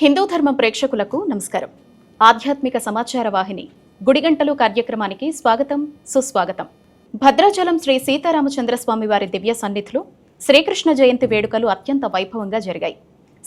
హిందూ ధర్మం ప్రేక్షకులకు నమస్కారం. ఆధ్యాత్మిక సమాచార వాహిని గుడిగంటలు కార్యక్రమానికి స్వాగతం సుస్వాగతం. భద్రాచలం శ్రీ సీతారామచంద్రస్వామి వారి దివ్య సన్నిధిలో శ్రీకృష్ణ జయంతి వేడుకలు అత్యంత వైభవంగా జరిగాయి.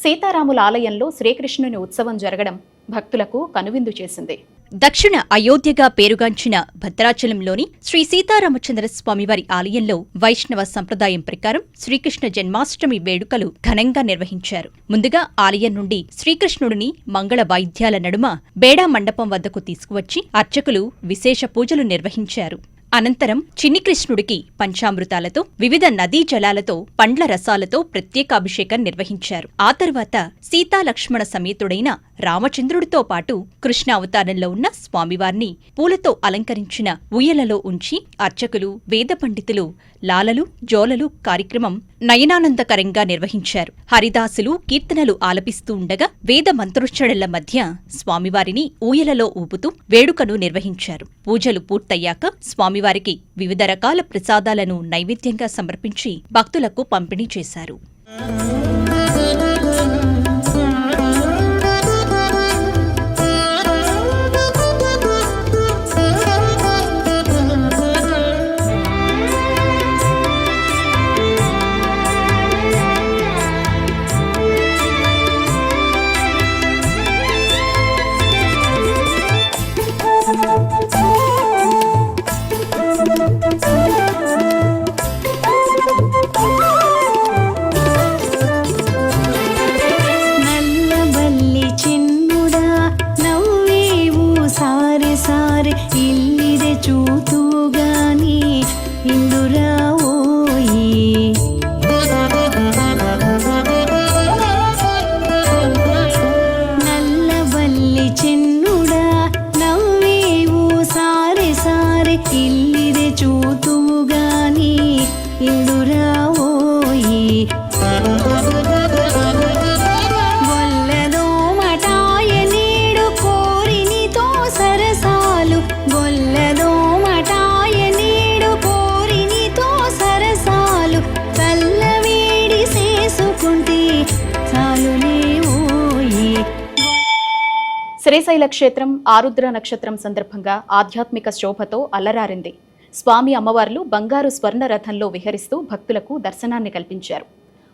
సీతారాముల ఆలయంలో శ్రీకృష్ణుని ఉత్సవం జరగడం భక్తులకు కనువిందు చేసింది. దక్షిణ అయోధ్యగా పేరుగాంచిన భద్రాచలంలోని శ్రీ సీతారామచంద్ర స్వామివారి ఆలయంలో వైష్ణవ సంప్రదాయం ప్రకారం శ్రీకృష్ణ జన్మాష్టమి వేడుకలు ఘనంగా నిర్వహించారు. ముందుగా ఆలయం నుండి శ్రీకృష్ణుడిని మంగళ వాయిద్యాల నడుమ బేడా మండపం వద్దకు తీసుకువచ్చి అర్చకులు విశేష పూజలు నిర్వహించారు. అనంతరం చిన్ని కృష్ణుడికి పంచామృతాలతో వివిధ నదీ జలాలతో పండ్ల రసాలతో ప్రత్యేకాభిషేకం నిర్వహించారు. ఆ తర్వాత సీతాలక్ష్మణ సమేతుడైన రామచంద్రుడితో పాటు కృష్ణావతారంలో ఉన్న స్వామివారిని పూలతో అలంకరించిన ఉయ్యలలో ఉంచి అర్చకులు వేద పండితులు లాలలు జోలలు కార్యక్రమం నయనానందకరంగా నిర్వహించారు. హరిదాసులు కీర్తనలు ఆలపిస్తూ ఉండగా వేద మంత్రోచ్చరణల మధ్య స్వామివారిని ఊయలలో ఊపుతూ వేడుకను నిర్వహించారు. పూజలు పూర్తయ్యాక స్వామి స్వామివారికి వివిధ రకాల ప్రసాదాలను నైవేద్యంగా సమర్పించి భక్తులకు పంపిణీ చేశారు. శ్రీశైల క్షేత్రం ఆరుద్ర నక్షత్రం సందర్భంగా ఆధ్యాత్మిక శోభతో అల్లరారింది స్వామి అమ్మవార్లు బంగారు స్వర్ణ రథంలో విహరిస్తూ భక్తులకు దర్శనాన్ని కల్పించారు.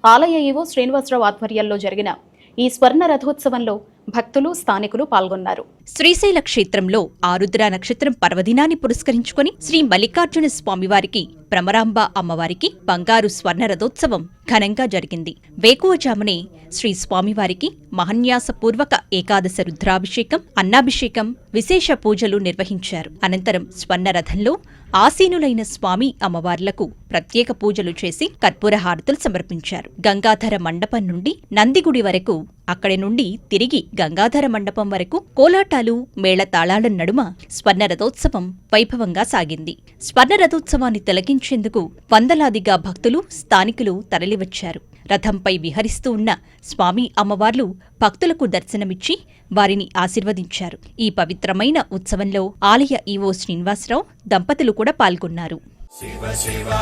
ఆలయ ఈవో శ్రీనివాసరావు ఆధ్వర్యంలో జరిగిన ఈ స్వర్ణ రథోత్సవంలో భక్తులు స్థానికులు పాల్గొన్నారు. శ్రీశైల క్షేత్రంలో ఆరుద్ర నక్షత్రం పర్వదినాన్ని పురస్కరించుకుని శ్రీ మల్లికార్జున స్వామివారికి భ్రమరాంబ అమ్మవారికి బంగారు స్వర్ణ రథోత్సవం ఘనంగా జరిగింది. వేకువజామునే శ్రీ స్వామివారికి మహన్యాసపూర్వక ఏకాదశ రుద్రాభిషేకం అన్నాభిషేకం విశేష పూజలు నిర్వహించారు. అనంతరం స్వర్ణ రథంలో ఆసీనులైన స్వామి అమ్మవార్లకు ప్రత్యేక పూజలు చేసి కర్పూర హారతులు సమర్పించారు. గంగాధర మండపం నుండి నందిగుడి వరకు అక్కడి నుండి తిరిగి గంగాధర మండపం వరకు కోలాటాలు మేళతాళాల నడుమ స్వర్ణ రథోత్సవం వైభవంగా సాగింది. స్వర్ణ రథోత్సవాన్ని తిలకించేందుకు వందలాదిగా భక్తులు స్థానికులు తరలివచ్చారు. రథంపై విహరిస్తూ ఉన్న స్వామి అమ్మవార్లు భక్తులకు దర్శనమిచ్చి వారిని ఆశీర్వదించారు. ఈ పవిత్రమైన ఉత్సవంలో ఆలయ ఈవో శ్రీనివాసరావు దంపతులు కూడా పాల్గొన్నారు. శివ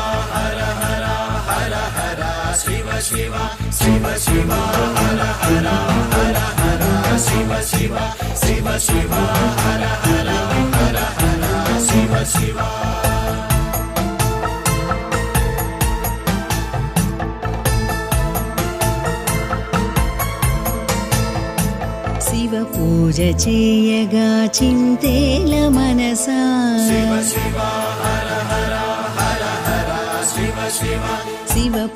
పూజ చేయగా చింతేల మనసా. శివ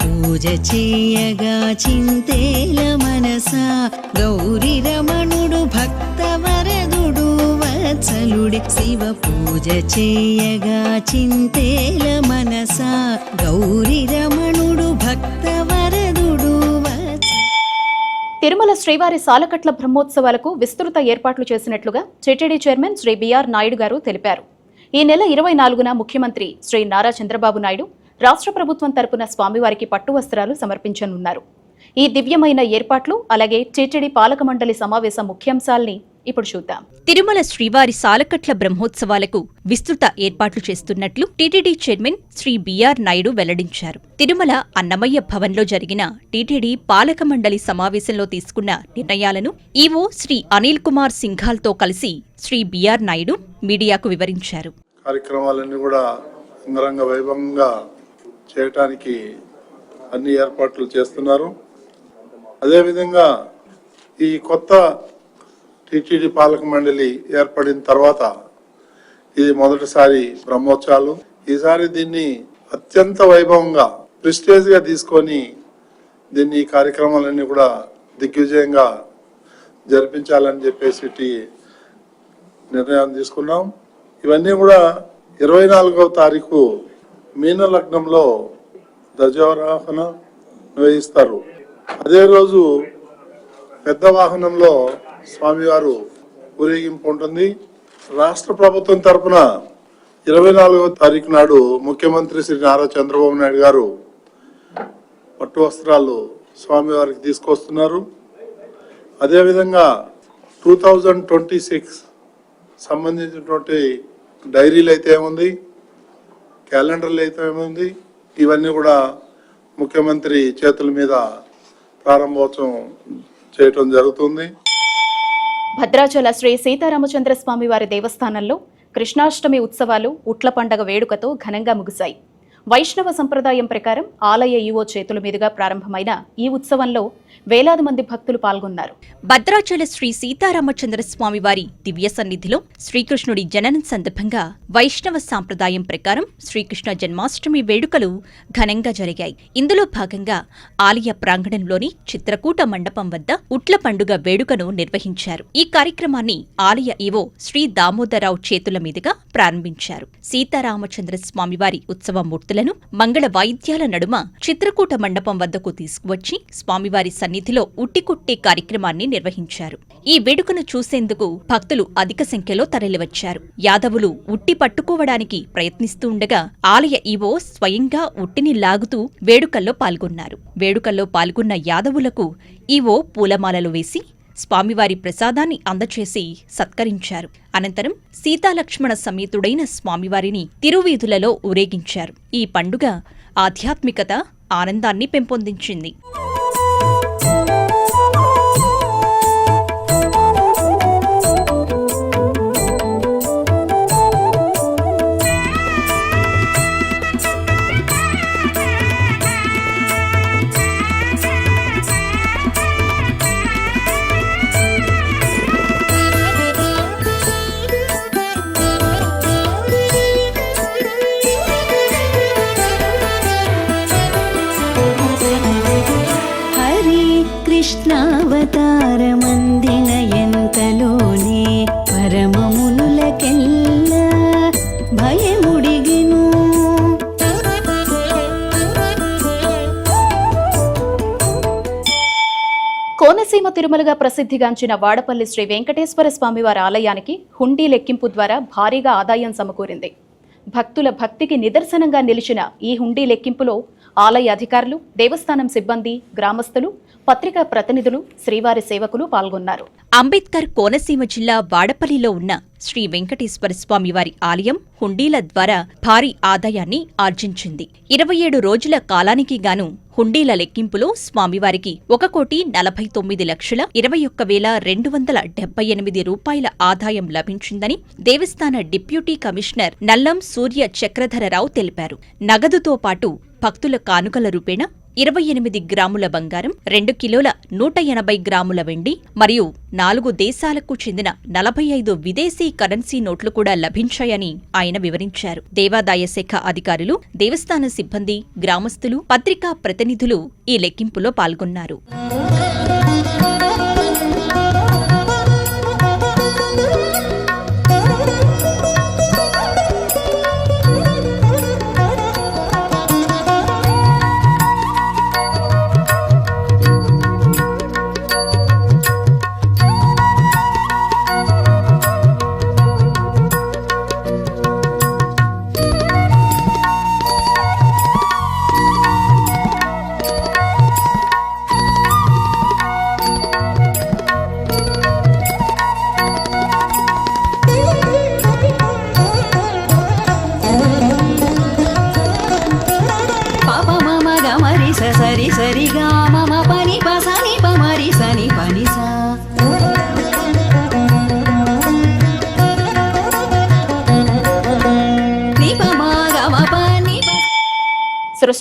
పూజ చేయగా చింతేల మనసా. గౌరి రమణుడు భక్తవరదుడు వత్సలుడి. శివ పూజ చేయగా చింతేల మనసా. గౌరి రమణుడు భక్తవరదుడు వత్స తిరుమల శ్రీవారి సాలకట్ల బ్రహ్మోత్సవాలకు విస్తృత ఏర్పాట్లు చేసినట్లుగా TTD chairman Shri B R Naidu garu తెలిపారు. ఈ నెల ఇరవై నాలుగున ముఖ్యమంత్రి శ్రీ నారా చంద్రబాబు నాయుడు రాష్ట్ర ప్రభుత్వం తరపున స్వామివారికి పట్టు వస్త్రాలు సమర్పించనున్నారు. ఈ దివ్యమైన ఏర్పాట్లు అలాగే టీటీడీ పాలక మండలి సమావేశం ముఖ్యాంశాల్ని ఇప్పుడు చూద్దాం. తిరుమల శ్రీవారి సాలకట్ల బ్రహ్మోత్సవాలకు విస్తృత ఏర్పాట్లు చేస్తున్నట్లు TTD chairman Shri B R Naidu వెల్లడించారు. తిరుమల అన్నమయ్య భవన్లో జరిగిన టీటీడీ పాలక మండలి సమావేశంలో తీసుకున్న నిర్ణయాలను ఈవో శ్రీ అనిల్ కుమార్ సింఘాల్తో కలిసి శ్రీ బిఆర్ నాయుడు మీడియాకు వివరించారు. కార్యక్రమాలన్నీ కూడా అంగరంగ వైభవంగా చేయటానికి అన్ని ఏర్పాట్లు చేస్తున్నారు. అదేవిధంగా ఈ కొత్త టీటీడీ పాలక మండలి ఏర్పడిన తర్వాత ఇది మొదటిసారి బ్రహ్మోత్సవాలు. ఈసారి దీన్ని అత్యంత వైభవంగా ప్రిస్టేజ్గా తీసుకొని దీన్ని ఈ కార్యక్రమాలన్నీ కూడా దిగ్విజయంగా జరిపించాలని చెప్పేసి నిర్ణయాన్ని నిర్ణయం తీసుకున్నాం. ఇవన్నీ కూడా ఇరవై నాలుగవ తారీఖు మీన లగ్నంలో ధ్వజారోహణ నిర్వహిస్తారు. అదే రోజు పెద్ద వాహనంలో స్వామివారు ఊరేగింపు ఉంటుంది. రాష్ట్ర ప్రభుత్వం తరపున ఇరవై నాలుగవ తారీఖు నాడు ముఖ్యమంత్రి శ్రీ నారా చంద్రబాబు నాయుడు గారు పట్టు వస్త్రాలు స్వామివారికి తీసుకొస్తున్నారు. అదేవిధంగా టూ థౌజండ్ ట్వంటీ సిక్స్ సంబంధించినటువంటి డైరీలు అయితే ఏముంది? క్యాలెండర్లు అయితే ఏముంది? ఇవన్నీ కూడా ముఖ్యమంత్రి చేతుల మీద ప్రారంభోత్సవం చేయటం జరుగుతుంది. భద్రాచల శ్రీ సీతారామచంద్ర స్వామి వారి దేవస్థానంలో కృష్ణాష్టమి ఉత్సవాలు ఉట్ల పండగ వేడుకతో ఘనంగా ముగిశాయి. వైష్ణవ సంప్రదాయం ప్రకారం ఆలయ ఈవో చేతుల మీదుగా ప్రారంభమైన ఈ ఉత్సవంలో వేలాది మంది భక్తులు పాల్గొన్నారు. భద్రాచల శ్రీ సీతారామచంద్ర స్వామి వారి దివ్య సన్నిధిలో శ్రీకృష్ణుడి జననం సందర్భంగా వైష్ణవ సాంప్రదాయం ప్రకారం శ్రీకృష్ణ జన్మాష్టమి వేడుకలు ఘనంగా జరిగాయి. ఇందులో భాగంగా ఆలయ ప్రాంగణంలోని చిత్రకూట మండపం వద్ద ఉట్ల పండుగ వేడుకను నిర్వహించారు. ఈ కార్యక్రమాన్ని ఆలయ ఈవో శ్రీ దామోదరరావు చేతుల మీదుగా ప్రారంభించారు. సీతారామచంద్ర స్వామివారి ఉత్సవ మూర్తులను మంగళ వాయిద్యాల నడుమ చిత్రకూట మండపం వద్దకు తీసుకువచ్చి స్వామివారి సన్నిధిలో ఉట్టికుట్టి కార్యక్రమాన్ని నిర్వహించారు. ఈ వేడుకను చూసేందుకు భక్తులు అధిక సంఖ్యలో తరలివచ్చారు. యాదవులు ఉట్టి పట్టుకోవడానికి ప్రయత్నిస్తూ ఉండగా ఆలయ ఈవో స్వయంగా ఉట్టిని లాగుతూ వేడుకల్లో పాల్గొన్నారు. వేడుకల్లో పాల్గొన్న యాదవులకు ఈవో పూలమాలలు వేసి స్వామివారి ప్రసాదాన్ని అందచేసి సత్కరించారు. అనంతరం సీతాలక్ష్మణ సమేతుడైన స్వామివారిని తిరువీధులలో ఊరేగించారు. ఈ పండుగ ఆధ్యాత్మికత ఆనందాన్ని పెంపొందించింది. తిరుమలగా ప్రసిద్ధిగాంచిన వాడపల్లి శ్రీ వెంకటేశ్వర స్వామివారి ఆలయానికి హుండీ లెక్కింపు ద్వారా భారీగా ఆదాయం సమకూరింది. భక్తుల భక్తికి నిదర్శనంగా నిలిచిన ఈ హుండీ లెక్కింపులో ఆలయ అధికారులు దేవస్థానం సిబ్బంది గ్రామస్తులు పత్రికా ప్రతినిధులు శ్రీవారి సేవకులు పాల్గొన్నారు. అంబేద్కర్ కోనసీమ జిల్లా వాడపల్లిలో ఉన్న శ్రీ వెంకటేశ్వర స్వామివారి ఆలయం హుండీల ద్వారా భారీ ఆదాయాన్ని ఆర్జించింది. ఇరవై ఏడు రోజుల కాలానికి గాను హుండీల లెక్కింపులో స్వామివారికి ఒక కోటి నలభై తొమ్మిది లక్షల ఇరవై ఒక్క వేల రెండు వందల డెబ్బై ఎనిమిది రూపాయల ఆదాయం లభించిందని దేవస్థాన డిప్యూటీ కమిషనర్ నల్లం సూర్య చక్రధరరావు తెలిపారు. నగదుతో పాటు భక్తుల కానుకల రూపేణ ఇరవై ఎనిమిది గ్రాముల బంగారం రెండు కిలోల నూట ఎనభై గ్రాముల వెండి మరియు నాలుగు దేశాలకు చెందిన నలభై ఐదు విదేశీ కరెన్సీ నోట్లు కూడా లభించాయని ఆయన వివరించారు. దేవాదాయ శాఖ అధికారులు దేవస్థాన సిబ్బంది గ్రామస్తులు పత్రికా ప్రతినిధులు ఈ లెక్కింపులో పాల్గొన్నారు.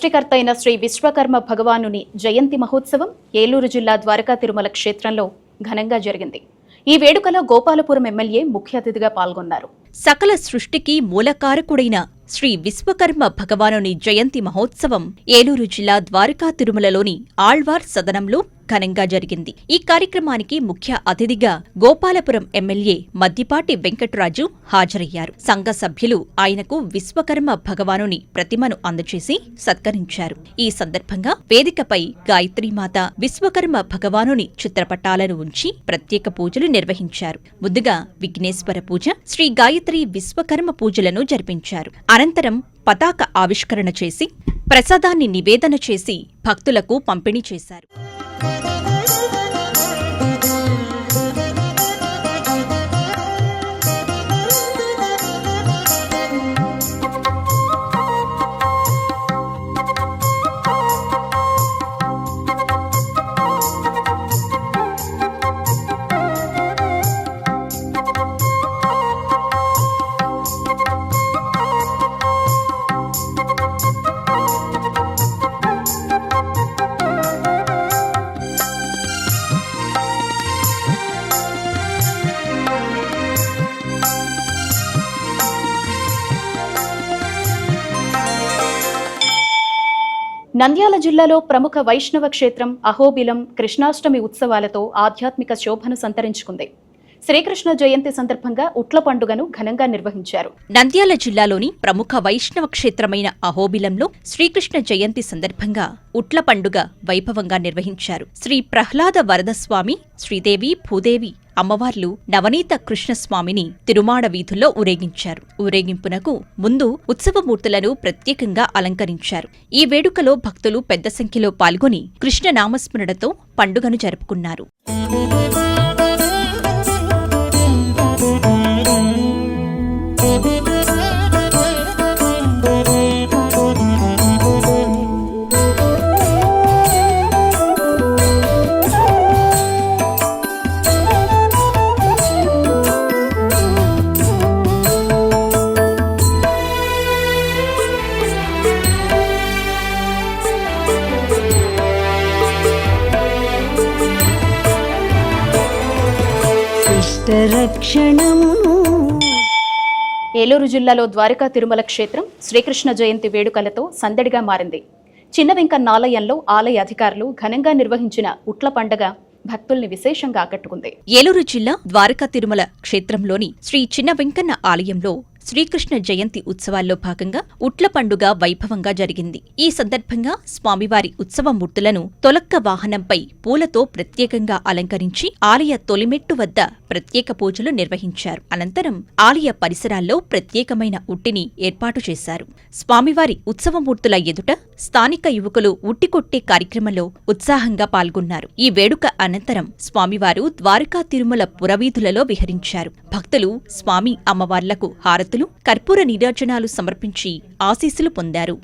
సృష్టికర్త అయిన శ్రీ విశ్వకర్మ భగవానుని జయంతి మహోత్సవం ఏలూరు జిల్లా ద్వారకా తిరుమల క్షేత్రంలో ఘనంగా జరిగింది. ఈ వేడుకలో గోపాలపురం ఎమ్మెల్యే ముఖ్య అతిథిగా పాల్గొన్నారు. సకల సృష్టికి మూలకారకుడైన శ్రీ విశ్వకర్మ భగవానుని జయంతి మహోత్సవం ఏలూరు జిల్లా ద్వారకా తిరుమలలోని ఆళ్వార్ సదనంలో ఘనంగా జరిగింది. ఈ కార్యక్రమానికి ముఖ్య అతిథిగా గోపాలపురం ఎమ్మెల్యే మద్దిపాటి వెంకట్రాజు హాజరయ్యారు. సంఘ సభ్యులు ఆయనకు విశ్వకర్మ భగవానుని ప్రతిమను అందజేసి సత్కరించారు. ఈ సందర్భంగా వేదికపై గాయత్రీమాత విశ్వకర్మ భగవానుని చిత్రపటాలను ఉంచి ప్రత్యేక పూజలు నిర్వహించారు. ముందుగా విఘ్నేశ్వర పూజ శ్రీ గాయత్రి విశ్వకర్మ పూజలను జరిపించారు. అనంతరం పతాక ఆవిష్కరణ చేసి ప్రసాదాన్ని నివేదన చేసి భక్తులకు పంపిణీ చేశారు. నంద్యాల జిల్లాలో ప్రముఖ వైష్ణవ క్షేత్రం అహోబిలం కృష్ణాష్టమి ఉత్సవాలతో ఆధ్యాత్మిక శోభను సంతరించుకుంది. శ్రీకృష్ణ జయంతి సందర్భంగా ఉట్ల పండుగను ఘనంగా నిర్వహించారు. నంద్యాల జిల్లాలోని ప్రముఖ వైష్ణవ క్షేత్రమైన అహోబిలంలో శ్రీకృష్ణ జయంతి సందర్భంగా ఉట్ల పండుగ వైభవంగా నిర్వహించారు. శ్రీ ప్రహ్లాద వరదస్వామి శ్రీదేవి భూదేవి అమ్మవార్లు నవనీత కృష్ణస్వామిని తిరుమాడ వీధుల్లో ఊరేగించారు. ఊరేగింపునకు ముందు ఉత్సవమూర్తులను ప్రత్యేకంగా అలంకరించారు. ఈ వేడుకలో భక్తులు పెద్ద సంఖ్యలో పాల్గొని కృష్ణ నామస్మరణతో పండుగను జరుపుకున్నారు. ఇష్టరక్షణమును ఏలూరు జిల్లాలో ద్వారకా తిరుమల క్షేత్రం శ్రీకృష్ణ జయంతి వేడుకలతో సందడిగా మారింది. చిన్న వెంకన్నాలయంలో ఆలయ అధికారులు ఘనంగా నిర్వహించిన ఉట్ల పండగ భక్తుల్ని విశేషంగా ఆకట్టుకుంది. ఏలూరు జిల్లా ద్వారకా తిరుమల క్షేత్రంలోని శ్రీ చిన్న వెంకన్న ఆలయంలో శ్రీకృష్ణ జయంతి ఉత్సవాల్లో భాగంగా ఉట్ల పండుగ వైభవంగా జరిగింది. ఈ సందర్భంగా స్వామివారి ఉత్సవ మూర్తులను తొలక్క వాహనంపై పూలతో ప్రత్యేకంగా అలంకరించి ఆలయ తొలిమెట్టు వద్ద ప్రత్యేక పూజలు నిర్వహించారు. అనంతరం ఆలయ పరిసరాల్లో ప్రత్యేకమైన ఉట్టిని ఏర్పాటు చేశారు. స్వామివారి ఉత్సవమూర్తుల ఎదుట స్థానిక యువకులు ఉట్టికొట్టే కార్యక్రమంలో ఉత్సాహంగా పాల్గొన్నారు. ఈ వేడుక అనంతరం స్వామివారు ద్వారకా తిరుమల పురవీధులలో విహరించారు. భక్తులు స్వామి అమ్మవార్లకు హారతులు కర్పూర నీరాజనాలు సమర్పించి ఆశీస్సులు పొందారు.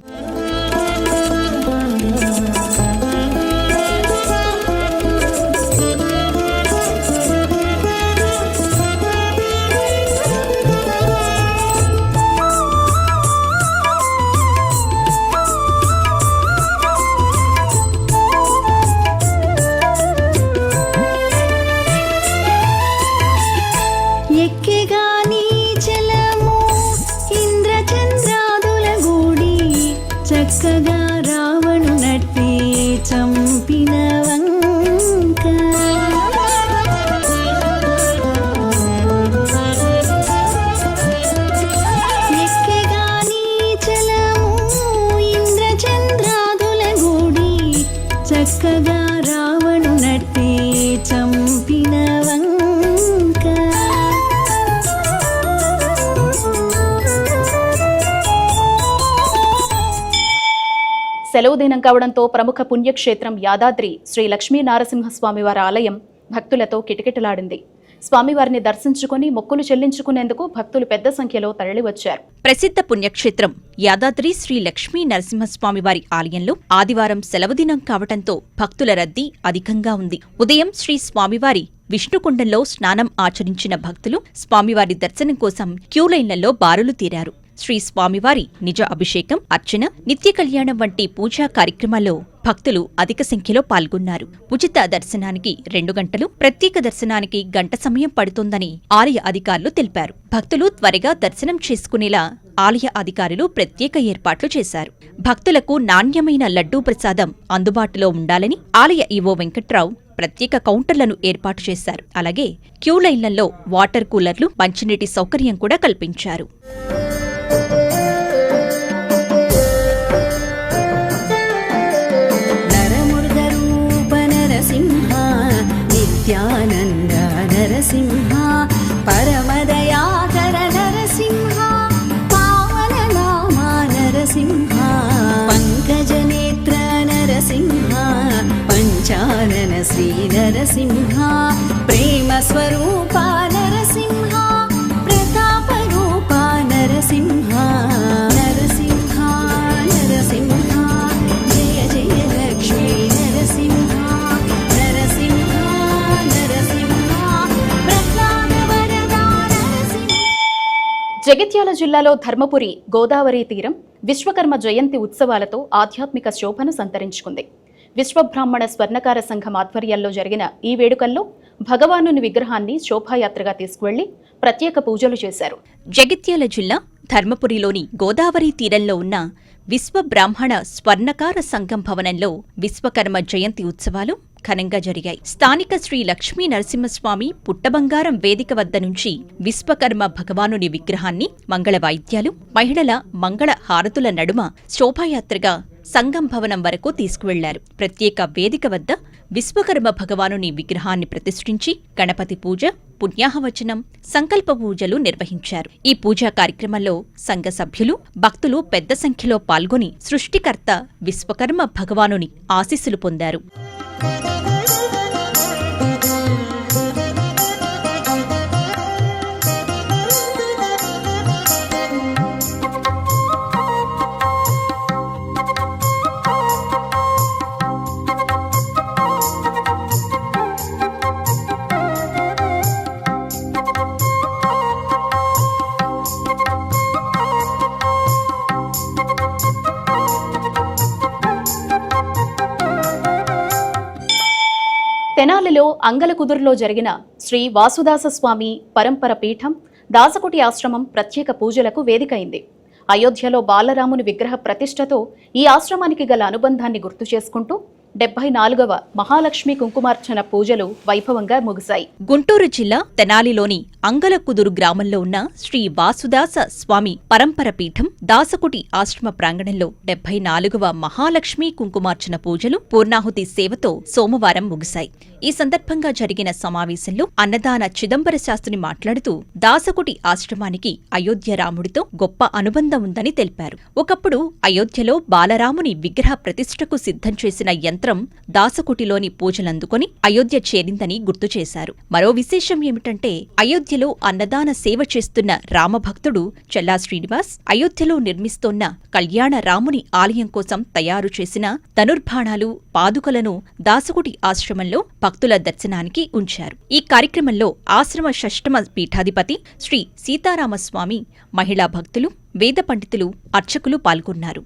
సెలవు దినం కావడంతో ప్రముఖ పుణ్యక్షేత్రం యాదాద్రి శ్రీ లక్ష్మీ నారసింహస్వామివారి ఆలయం భక్తులతో కిటకిటలాడింది. స్వామివారిని దర్శించుకుని మొక్కులు చెల్లించుకునేందుకు భక్తులు పెద్ద సంఖ్యలో తరలివచ్చారు. ప్రసిద్ధ పుణ్యక్షేత్రం యాదాద్రి శ్రీ లక్ష్మీ నరసింహస్వామివారి ఆలయంలో ఆదివారం సెలవు దినం కావటంతో భక్తుల రద్దీ అధికంగా ఉంది. ఉదయం శ్రీ స్వామివారి విష్ణుకుండంలో స్నానం ఆచరించిన భక్తులు స్వామివారి దర్శనం కోసం క్యూలైన్లలో బారులు తీరారు. శ్రీ స్వామివారి నిజ అభిషేకం అర్చన నిత్య కళ్యాణం వంటి పూజా కార్యక్రమాల్లో భక్తులు అధిక సంఖ్యలో పాల్గొన్నారు. ఉచిత దర్శనానికి రెండు గంటలు ప్రత్యేక దర్శనానికి గంట సమయం పడుతుందని ఆలయ అధికారులు తెలిపారు. భక్తులు త్వరగా దర్శనం చేసుకునేలా ఆలయ అధికారులు ప్రత్యేక ఏర్పాట్లు చేశారు. భక్తులకు నాణ్యమైన లడ్డూ ప్రసాదం అందుబాటులో ఉండాలని ఆలయ ఈవో వెంకట్రావు ప్రత్యేక కౌంటర్లను ఏర్పాటు చేశారు. అలాగే క్యూ లైన్లలో వాటర్ కూలర్లు మంచినీటి సౌకర్యం కూడా కల్పించారు. నిత్యానంద నరసింహ పరమదయాకర నరసింహ పావన నామ నరసింహ పంకజనేత్ర నరసింహ పంచానన శ్రీ నరసింహ ప్రేమ స్వరూప నరసింహ ప్రతాప రూప నరసింహ జగిత్యాల జిల్లాలో ధర్మపురి గోదావరి తీరం విశ్వకర్మ జయంతి ఉత్సవాలతో ఆధ్యాత్మిక శోభను సంతరించుకుంది. విశ్వబ్రాహ్మణ స్వర్ణకార సంఘం ఆధ్వర్యంలో జరిగిన ఈ వేడుకల్లో భగవానుని విగ్రహాన్ని శోభాయాత్రగా తీసుకువెళ్ళి ప్రత్యేక పూజలు చేశారు. జగిత్యాల జిల్లా ధర్మపురిలోని గోదావరి తీరంలో ఉన్న విశ్వ బ్రాహ్మణ స్వర్ణకార సంఘం భవనంలో విశ్వకర్మ జయంతి ఉత్సవాలు ఘనంగా జరిగాయి. స్థానిక శ్రీ లక్ష్మీ నరసింహస్వామి పుట్టబంగారం వేదిక వద్ద నుంచి విశ్వకర్మ భగవానుని విగ్రహాన్ని మంగళ వాయిద్యాలు మహిళల మంగళ హారతుల నడుమ శోభాయాత్రగా సంఘం భవనం వరకు తీసుకువెళ్ళారు. ప్రత్యేక వేదిక వద్ద విశ్వకర్మ భగవానుని విగ్రహాన్ని ప్రతిష్ఠించి గణపతి పూజ పుణ్యాహవచనం సంకల్ప పూజలు నిర్వహించారు. ఈ పూజా కార్యక్రమంలో సంఘ సభ్యులు భక్తులు పెద్ద సంఖ్యలో పాల్గొని సృష్టికర్త విశ్వకర్మ భగవానుని ఆశీస్సులు పొందారు. అంగలకుదురులో జరిగిన శ్రీ వాసుదాస స్వామి పరంపర పీఠం దాసకుటి ఆశ్రమం ప్రత్యేక పూజలకు వేదికైంది. అయోధ్యలో బాలరాముని విగ్రహ ప్రతిష్టతో ఈ ఆశ్రమానికి గల అనుబంధాన్ని గుర్తు చేసుకుంటూ డెబ్బై నాలుగవ మహాలక్ష్మి కుంకుమార్చన పూజలు వైభవంగా ముగిశాయి. గుంటూరు జిల్లా తెనాలిలోని అంగలకుదురు గ్రామంలో ఉన్న శ్రీ వాసుదాస స్వామి పరంపర పీఠం దాసకుటి ఆశ్రమ ప్రాంగణంలో డెబ్బై నాలుగవ మహాలక్ష్మి కుంకుమార్చన పూజలు పూర్ణాహుతి సేవతో సోమవారం ముగిశాయి. ఈ సందర్భంగా జరిగిన సమావేశంలో అన్నదాన చిదంబర శాస్త్రి మాట్లాడుతూ దాసకుటి ఆశ్రమానికి అయోధ్య రాముడితో గొప్ప అనుబంధం ఉందని తెలిపారు. ఒకప్పుడు అయోధ్యలో బాలరాముని విగ్రహ ప్రతిష్టకు సిద్ధం చేసిన యంత్ర దాసకుటిలోని పూజలందుకొని అయోధ్య చేరిందని గుర్తు చేశారు. మరో విశేషం ఏమిటంటే అయోధ్యలో అన్నదాన సేవ చేస్తున్న రామభక్తుడు చెల్లా శ్రీనివాస్ అయోధ్యలో నిర్మిస్తోన్న కళ్యాణ రాముని ఆలయం కోసం తయారు చేసిన ధనుర్బాణాలు పాదుకలను దాసకుటి ఆశ్రమంలో భక్తుల దర్శనానికి ఉంచారు. ఈ కార్యక్రమంలో ఆశ్రమ షష్టమ పీఠాధిపతి శ్రీ సీతారామస్వామి మహిళా భక్తులు వేద పండితులు అర్చకులు పాల్గొన్నారు.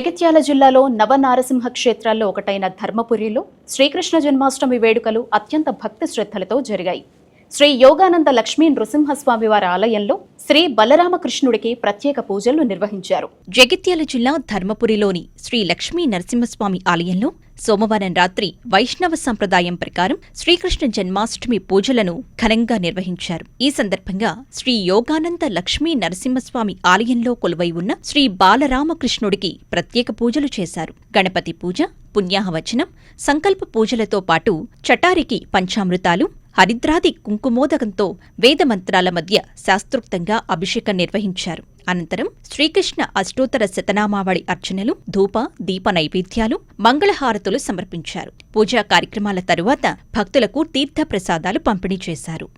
జగిత్యాల జిల్లాలో నవనారసింహ క్షేత్రాల్లో ఒకటైన ధర్మపురిలో శ్రీకృష్ణ జన్మాష్టమి వేడుకలు అత్యంత భక్తి శ్రద్ధలతో జరిగాయి. శ్రీ యోగానంద లక్ష్మీ నృసింహస్వామి వారి ఆలయంలో శ్రీ బలరామకృష్ణుడికి ప్రత్యేక పూజలు నిర్వహించారు. జగిత్యాల జిల్లా ధర్మపురిలోని శ్రీ లక్ష్మీ నరసింహస్వామి ఆలయంలో సోమవారం రాత్రి వైష్ణవ సంప్రదాయం ప్రకారం శ్రీకృష్ణ జన్మాష్టమి పూజలను ఘనంగా నిర్వహించారు. ఈ సందర్భంగా శ్రీ యోగానంద లక్ష్మీ నరసింహస్వామి ఆలయంలో కొలువై ఉన్న శ్రీ బాలరామకృష్ణుడికి ప్రత్యేక పూజలు చేశారు. గణపతి పూజ పుణ్యాహవచనం సంకల్ప పూజలతో పాటు చటారికి పంచామృతాలు హరిద్రాది కుంకుమోదకంతో వేదమంత్రాల మధ్య శాస్త్రోక్తంగా అభిషేకం నిర్వహించారు. అనంతరం శ్రీకృష్ణ అష్టోత్తర శతనామావళి అర్చనలు ధూప దీప నైవేద్యాలు మంగళహారతులు సమర్పించారు. పూజా కార్యక్రమాల తరువాత భక్తులకు తీర్థప్రసాదాలు పంపిణీ చేశారు.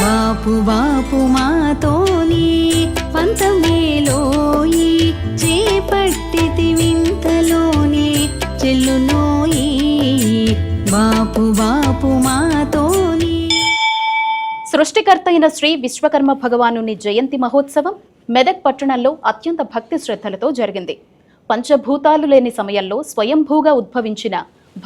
బాపు బాపు మాతోని పంతమేలోయి చేపట్టితి వింతలోని చెల్లునోయి బాపు బాపు మాతోని. సృష్టికర్త అయిన శ్రీ విశ్వకర్మ భగవానుని జయంతి మహోత్సవం మెదక్ పట్టణంలో అత్యంత భక్తి శ్రద్ధలతో జరిగింది. పంచభూతాలు లేని సమయంలో స్వయంభూగా ఉద్భవించిన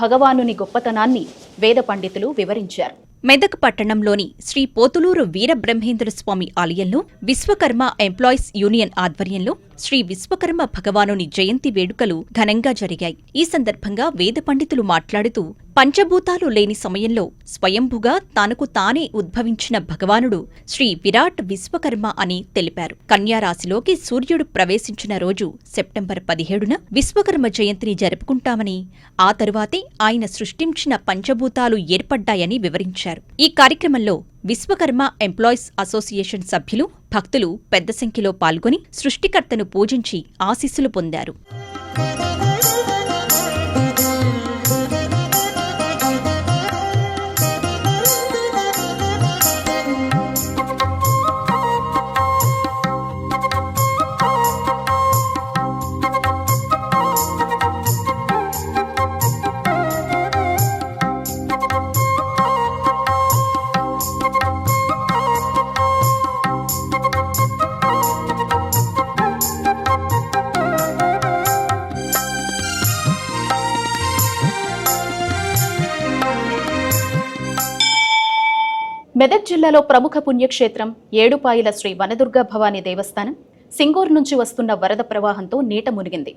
భగవానుని గొప్పతనాన్ని వేద పండితులు వివరించారు. మెదక్ పట్టణంలోని శ్రీ పోతులూరు వీరబ్రహ్మేంద్ర స్వామి ఆలయంలో విశ్వకర్మ ఎంప్లాయీస్ యూనియన్ ఆధ్వర్యంలో శ్రీ విశ్వకర్మ భగవానుని జయంతి వేడుకలు ఘనంగా జరిగాయి. ఈ సందర్భంగా వేద పండితులు మాట్లాడుతూ పంచభూతాలు లేని సమయంలో స్వయంభుగా తనకు తానే ఉద్భవించిన భగవానుడు శ్రీ విరాట్ విశ్వకర్మ అని తెలిపారు. కన్యారాశిలోకి సూర్యుడు ప్రవేశించిన రోజు సెప్టెంబర్ పదిహేడున విశ్వకర్మ జయంతిని జరుపుకుంటామని ఆ తరువాతే ఆయన సృష్టించిన పంచభూతాలు ఏర్పడ్డాయని వివరించారు. ఈ కార్యక్రమంలో విశ్వకర్మ ఎంప్లాయీస్ అసోసియేషన్ సభ్యులు భక్తులు పెద్ద సంఖ్యలో పాల్గొని సృష్టికర్తను పూజించి ఆశీస్సులు పొందారు. మెదక్ జిల్లాలో ప్రముఖ పుణ్యక్షేత్రం ఏడుపాయల శ్రీ వనదుర్గ భవానీ దేవస్థానం సింగూరు నుంచి వస్తున్న వరద ప్రవాహంతో నీట మునిగింది.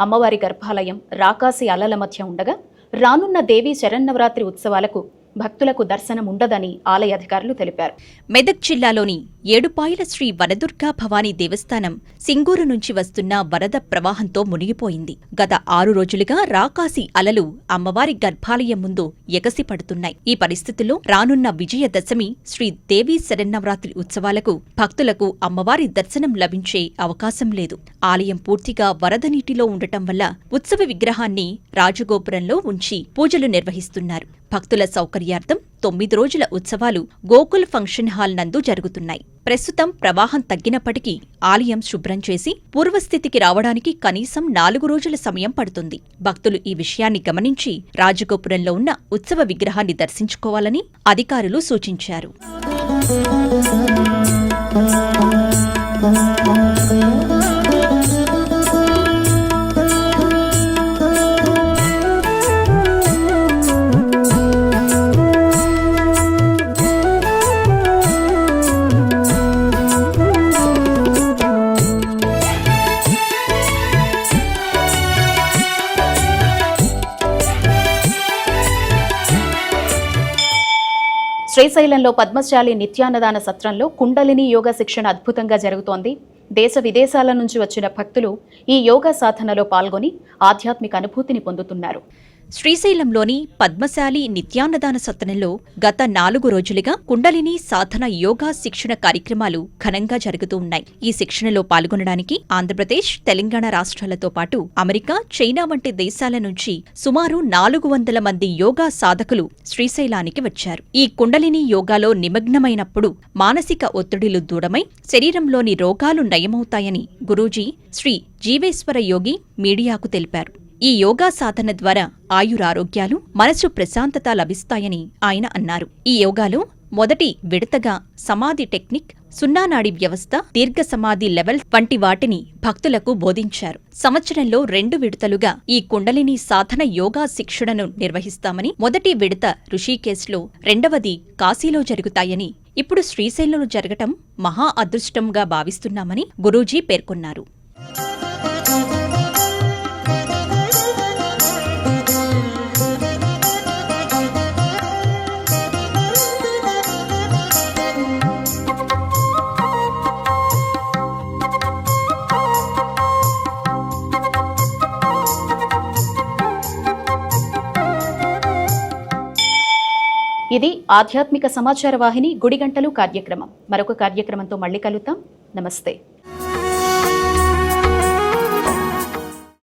అమ్మవారి గర్భాలయం రాకాసి అలల మధ్య ఉండగా రానున్న దేవీ శరన్నవరాత్రి ఉత్సవాలకు భక్తులకు దర్శనం ఉండదని ఆలయ అధికారులు తెలిపారు. మెదక్ జిల్లాలోని ఏడుపాయల శ్రీ వనదుర్గా భవానీ దేవస్థానం సింగూరు నుంచి వస్తున్న వరద ప్రవాహంతో మునిగిపోయింది. గత ఆరు రోజులుగా రాకాసి అలలు అమ్మవారి గర్భాలయం ముందు ఎగసి పడుతున్నాయి ఈ పరిస్థితుల్లో రానున్న విజయదశమి శ్రీ దేవీ శరన్నవరాత్రి ఉత్సవాలకు భక్తులకు అమ్మవారి దర్శనం లభించే అవకాశం లేదు. ఆలయం పూర్తిగా వరద నీటిలో ఉండటం వల్ల ఉత్సవ విగ్రహాన్ని రాజగోపురంలో ఉంచి పూజలు నిర్వహిస్తున్నారు. భక్తుల సౌకర్యార్థం తొమ్మిది రోజుల ఉత్సవాలు గోకుల్ ఫంక్షన్ హాల్ నందు జరుగుతున్నాయి. ప్రస్తుతం ప్రవాహం తగ్గినప్పటికీ ఆలయం శుభ్రం చేసి పూర్వస్థితికి రావడానికి కనీసం నాలుగు రోజుల సమయం పడుతుంది. భక్తులు ఈ విషయాన్ని గమనించి రాజగోపురంలో ఉన్న ఉత్సవ విగ్రహాన్ని దర్శించుకోవాలని అధికారులు సూచించారు. శ్రీశైలంలో పద్మశాలి నిత్యాన్నదాన సత్రంలో కుండలిని యోగా శిక్షణ అద్భుతంగా జరుగుతోంది. దేశ విదేశాల నుంచి వచ్చిన భక్తులు ఈ యోగా సాధనలో పాల్గొని ఆధ్యాత్మిక అనుభూతిని పొందుతున్నారు. శ్రీశైలంలోని పద్మశాలి నిత్యాన్నదాన సత్రంలో గత నాలుగు రోజులుగా కుండలిని సాధన యోగా శిక్షణ కార్యక్రమాలు ఘనంగా జరుగుతూ ఉన్నాయి. ఈ శిక్షణలో పాల్గొనడానికి ఆంధ్రప్రదేశ్ తెలంగాణ రాష్ట్రాలతో పాటు అమెరికా చైనా వంటి దేశాల నుంచి సుమారు నాలుగు వందల మంది యోగా సాధకులు శ్రీశైలానికి వచ్చారు. ఈ కుండలిని యోగాలో నిమగ్నమైనప్పుడు మానసిక ఒత్తిడిలు దూరమై శరీరంలోని రోగాలు నయమవుతాయని గురూజీ శ్రీ జీవేశ్వర యోగి మీడియాకు తెలిపారు. ఈ యోగా సాధన ద్వారా ఆయురారోగ్యాలు మనసు ప్రశాంతత లభిస్తాయని ఆయన అన్నారు. ఈ యోగాలో మొదటి విడతగా సమాధి టెక్నిక్ సున్నానాడి వ్యవస్థ దీర్ఘ సమాధి లెవెల్ వంటి వాటిని భక్తులకు బోధించారు. సంవత్సరంలో రెండు విడతలుగా ఈ కుండలిని సాధన యోగా శిక్షణను నిర్వహిస్తామని మొదటి విడత ఋషికేశ్లో రెండవది కాశీలో జరుగుతాయని ఇప్పుడు శ్రీశైలంలో జరగటం మహా అదృష్టంగా భావిస్తున్నామని గురూజీ పేర్కొన్నారు. ఇది ఆధ్యాత్మిక సమాచార వాహిని గుడిగంటలు కార్యక్రమం. మరొక కార్యక్రమంతో మళ్ళీ కలుద్దాం. నమస్తే.